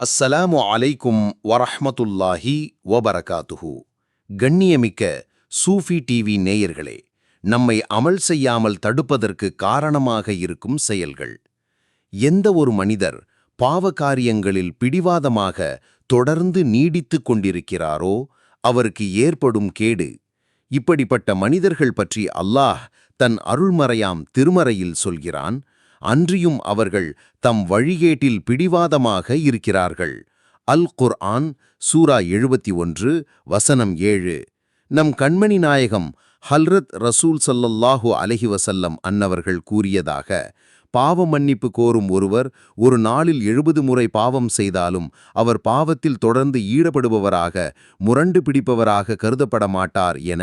அஸ்ஸலாமு அலைக்கும் வரஹமத்துல்லாஹி வபரகாத்துஹு. கண்ணியமிக்க சூஃபி டிவி நேயர்களே நம்மை அமல் செய்யாமல் தடுப்பதற்கு காரணமாக இருக்கும் செயல்கள். எந்த ஒரு மனிதர் பாவகாரியங்களில் பிடிவாதமாக தொடர்ந்து நீடித்துக் கொண்டிருக்கிறாரோ அவருக்கு ஏற்படும் கேடு. இப்படிப்பட்ட மனிதர்கள் பற்றி அல்லாஹ் தன் அருள்மறையாம் திருமறையில் சொல்கிறான் அன்றியும் அவர்கள் தம் வழிகேட்டில் பிடிவாதமாக இருக்கிறார்கள். அல் குர்ஆன் சூரா எழுபத்தி ஒன்று வசனம் ஏழு. நம் கண்மணி நாயகம் ஹல்ரத் ரசூல் சல்லல்லாஹு அலஹி வசல்லம் அன்னவர்கள் கூறியதாக பாவ மன்னிப்பு கோரும் ஒருவர் ஒரு நாளில் எழுபது முறை பாவம் செய்தாலும் அவர் பாவத்தில் தொடர்ந்து ஈடுபடுபவராக முரண்டு பிடிப்பவராக கருதப்பட மாட்டார் என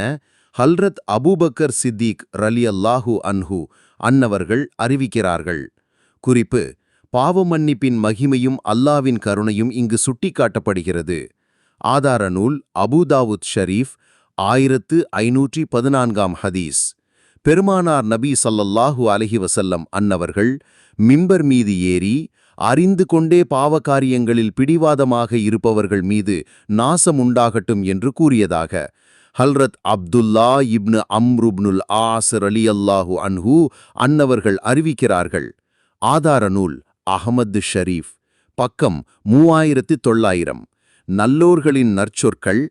ஹல்ரத் அபூபக்கர் சித்திக் ரலி அல்லாஹு அன்ஹு அன்னவர்கள் அறிவிக்கிறார்கள். குறிப்பு பாவ மன்னிப்பின் மகிமையும் அல்லாவின் கருணையும் இங்கு சுட்டிக்காட்டப்படுகிறது. ஆதார நூல் அபுதாவுத் ஷரீஃப் ஆயிரத்து ஐநூற்றி பதினான்காம் ஹதீஸ். பெருமானார் நபி சல்லல்லாஹு அலஹி வசல்லம் அன்னவர்கள் மிம்பர் மீது ஏறி அறிந்து கொண்டே பாவகாரியங்களில் பிடிவாதமாக இருப்பவர்கள் மீது நாசம் உண்டாகட்டும் என்று கூறியதாக ஹல்ரத் அப்துல்லா இப்னு அம்ருப்னுல் ஆசர் அலி அல்லாஹு அன்ஹு அன்னவர்கள் அறிவிக்கிறார்கள். ஆதார நூல் அகமது ஷரீஃப். பக்கம் மூவாயிரத்து தொள்ளாயிரம் நல்லோர்களின் நற்சொற்கள்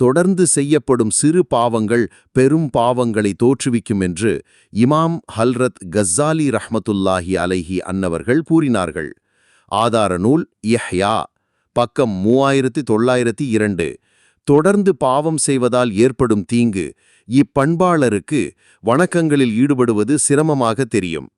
தொடர்ந்து செய்யப்படும் சிறு பாவங்கள் பெரும் பாவங்களை தோற்றுவிக்கும் என்று இமாம் ஹல்ரத் கஸ்ஸாலி ரஹ்மத்துல்லாஹி அலைஹி அன்னவர்கள் கூறினார்கள். ஆதார நூல் யஹ்யா. பக்கம் மூவாயிரத்து தொள்ளாயிரத்தி இரண்டு. தொடர்ந்து பாவம் செய்வதால் ஏற்படும் தீங்கு இப்பண்பாளருக்கு வணக்கங்களில் ஈடுபடுவது சிரமமாக தெரியும்.